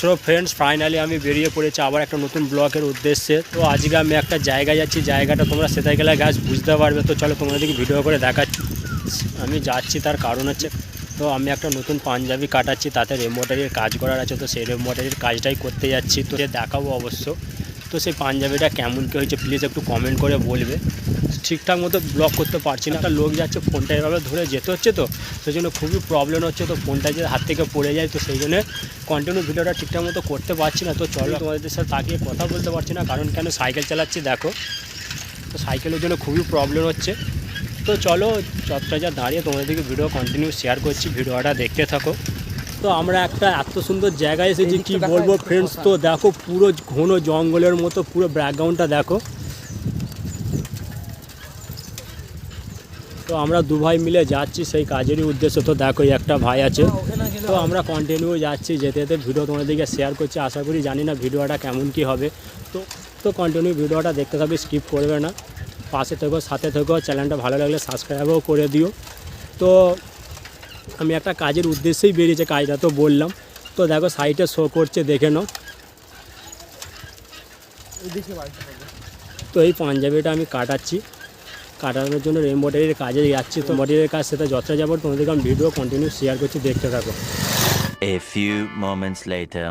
So friends finally আমি বেরিয়ে পড়েছি আবার একটা নতুন ব্লকের উদ্দেশ্যে। তো আজকে আমি একটা জায়গা যাচ্ছি, জায়গাটা তোমরা সেটাই গেলে গাছ বুঝতে পারবে। তো চলো তোমাদেরকে ভিডিও করে দেখাচ্ছি। আমি যাচ্ছি, তার কারণ হচ্ছে তো আমি একটা নতুন পাঞ্জাবি কাটাচ্ছি, তাতে রেমোটারির কাজ করার আছে, তো সেই রেমোটারির কাজটাই করতে যাচ্ছি। তো দেখাবো অবশ্য। তো সেই পাঞ্জাবিটা কেমন কী হয়েছে প্লিজ একটু কমেন্ট করে বলবে। ঠিকঠাক মতো ব্লক করতে পারছি না। একটা লোক যাচ্ছে ফোনটা এভাবে ধরে যেতে হচ্ছে তো সেই জন্য খুবই প্রবলেম হচ্ছে তো ফোনটা যে হাত থেকে পড়ে যায় তো সেই জন্য কন্টিনিউ ভিডিওটা ঠিকঠাক মতো করতে পারছি না। তো চলো তোমাদের সাথে তাকিয়ে কথা বলতে পারছি না, কারণ কেন সাইকেল চালাচ্ছি দেখো। তো সাইকেলের জন্য খুবই প্রবলেম হচ্ছে। তো চলো চত্বরা যা দাঁড়িয়ে তোমাদেরকে ভিডিও কন্টিনিউ শেয়ার করছি, ভিডিওটা দেখতে থাকো। তো আমরা একটা এত সুন্দর জায়গায় এসেছি কি বলব ফ্রেন্ডস তো দেখো পুরো ঘন জঙ্গলের মতো পুরো ব্যাকগ্রাউন্ডটা দেখো। তো আমরা দু ভাই মিলে যাচ্ছি সেই কাজেরই উদ্দেশ্য। তো দেখো একটা ভাই আছে। তো আমরা কন্টিনিউ যাচ্ছি যেতে যেতে ভিডিও তোমাদেরকে শেয়ার করছি। আশা করি জানি না ভিডিওটা কেমন কি হবে। তো তো কন্টিনিউ ভিডিওটা দেখতে থাকবে স্কিপ করবে না। পাশে থেকো সাথে থেকো চ্যানেলটা ভালো লাগলে সাবস্ক্রাইবও করে দিও। তো আমি একটা কাজের উদ্দেশ্যেই বেরিয়েছে কাজটা তো বললাম। তো দেখো সাইটে শো করছে, দেখে নাও। তো এই পাঞ্জাবিটা আমি কাটাচ্ছি। কাটানোর জন্য এমব্রয়ডারির কাজে যাচ্ছি। তো এমব্রয়ডারির কাজ সেটা যতটা যাব, তোমাদেরকে আমি ভিডিও কন্টিনিউ শেয়ার করছি, দেখতে থাকো। A few moments later.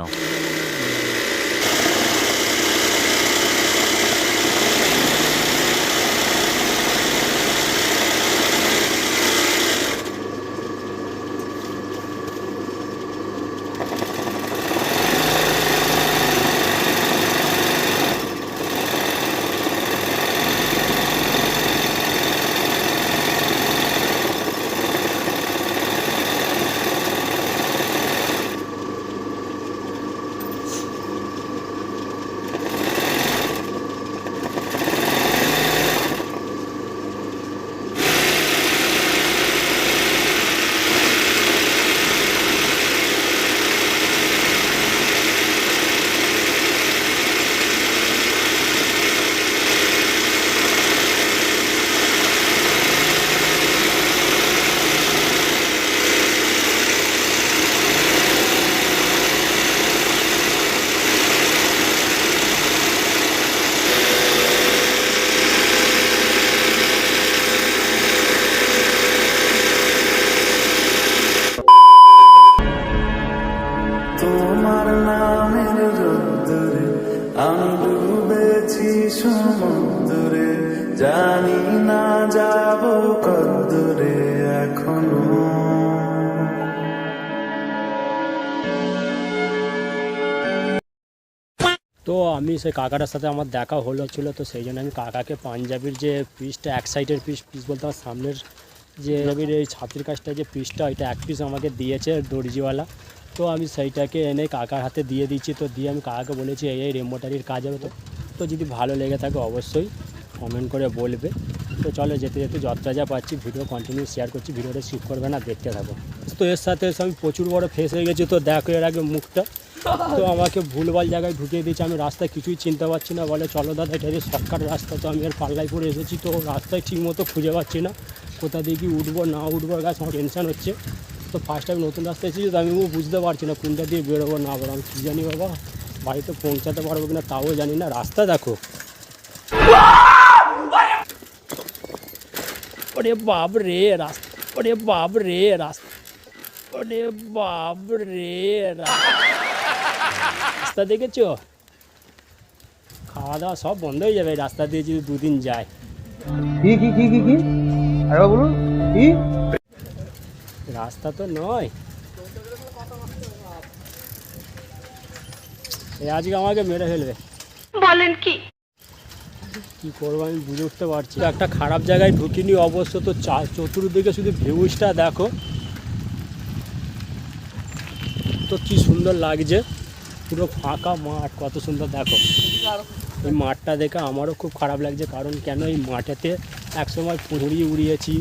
তোমার নামের রোদ্দুরে আমি ডুবেছি সমুদ্রে, জানি না যাব কদ্দুরে এখনও। তো আমি সেই কাকাটার সাথে আমার দেখা হলো ছিল, তো সেই জন্য আমি কাকাকে পাঞ্জাবির যে পিসটা এক সাইডের পিস পিস বলতে আমার সামনের যে পাঞ্জাবির এই ছাতির কাজটা, যে পিসটা ওইটা এক পিস আমাকে দিয়েছে দর্জিওয়ালা তো আমি সেইটাকে এনে কাকার হাতে দিয়ে দিচ্ছি, তো দিয়ে আমি কাকাকে বলেছি এই, রেমোটারির কাজ হবে তো। তো যদি ভালো লেগে থাকে অবশ্যই কমেন্ট করে বলবে। তো চলো যেতে যেতে যতটা যা পাচ্ছি ভিডিও কন্টিনিউ শেয়ার করছি। ভিডিওটা স্কিপ করবে না, দেখতে থাকো। তো এর সাথে আমি প্রচুর বড় ফেস হয়ে গেছি, তো দেখো এর আগে মুখটা। তো আমাকে ভুলভাল জায়গায় ঢুকিয়ে দিয়েছে, আমি রাস্তায় কিছুই চিনতে পারছি না। বলে চলো দাদা, এটা যে শর্টকাট রাস্তা, তো আমি আর পাল্লায় পরে এসেছি, তো রাস্তায় ঠিক মতো খুঁজে পাচ্ছি না। কোথা দিয়ে কি উঠবো, না উঠবো গাছ আমার টেনশন হচ্ছে। তো ফার্স্ট টাইম নতুন রাস্তায় এসেছি, তো আমি বুঝতে পারছি না কোনটা দিয়ে বেরোবো, না বেরোবো, আমি কী জানি বাবা। বাড়িতে পৌঁছাতে পারব কিনা তাও জানি না। রাস্তা দেখো। ওরে বাপ রে রাস্তা ওরে বাপ রে রাস্তা ওরে বাপ রে রাস্তা দেখেছ? খাওয়া দাওয়া সব বন্ধ হয়ে যাবে রাস্তা দিয়ে যদি দুদিন যায়। কি কি কি কি কি? আরে বলুন কি? রাস্তা তো নয়। আজকে আমাকে মেরে ফেলবে। বলেন কি? কি করব আমি বুঝে উঠতে পারছি। একটা খারাপ জায়গায় ঢুকিনি অবশ্য তো চতুর্দিকে শুধু ভিউজটা দেখো। তো কি সুন্দর লাগছে পুরো ফাঁকা মাঠ কত সুন্দর দেখো। এই মাঠটা দেখে আমারও খুব খারাপ লাগছে কারণ কেন এই মাঠেতে একসময় ঘুড়ি উড়িয়েছি।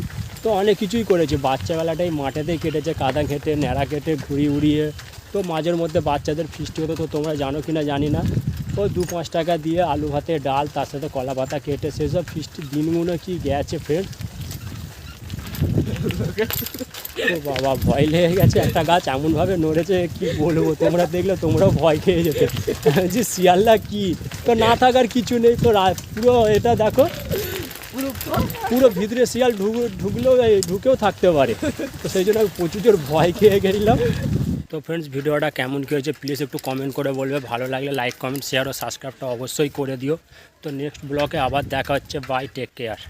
তো অনেক কিছুই করেছি বাচ্চাবেলাটাই মাঠেতেই কেটেছে কাদা ঘেটে ন্যাড়া কেটে ঘুড়ি উড়িয়ে। তো মাঝের মধ্যে বাচ্চাদের ফিস্টি হতো, তো তোমরা জানো কি না জানি না। ওই দু পাঁচ টাকা দিয়ে আলু ভাতে ডাল, তার সাথে কলা পাতা কেটে সেসব ফিস্টি দিনগুলো কি গেছে ফ্রেন্ড ও বাবা, ভয় লেগে গেছে একটা গাছ এমনভাবে নড়েছে কি বলব? তোমরা দেখলে তোমরাও ভয় খেয়ে যেতে। যে শিয়ালদা কি? তো না থাকার কিছু নেই, তো পুরো এটা দেখো। পুরো ভিতরে শিয়াল ঢুক ঢুকলেও ঢুকেও থাকতে পারে। তো সেই জন্য আমি প্রচুর ভয় খেয়ে গেছিলাম তো ফ্রেন্ডস ভিডিওটা কেমন কী হয়েছে প্লিজ একটু কমেন্ট করে বলবে। ভালো লাগলে লাইক কমেন্ট শেয়ার ও সাবস্ক্রাইবটা অবশ্যই করে দিও। তো নেক্সট ব্লগে আবার দেখা হচ্ছে বাই টেক কেয়ার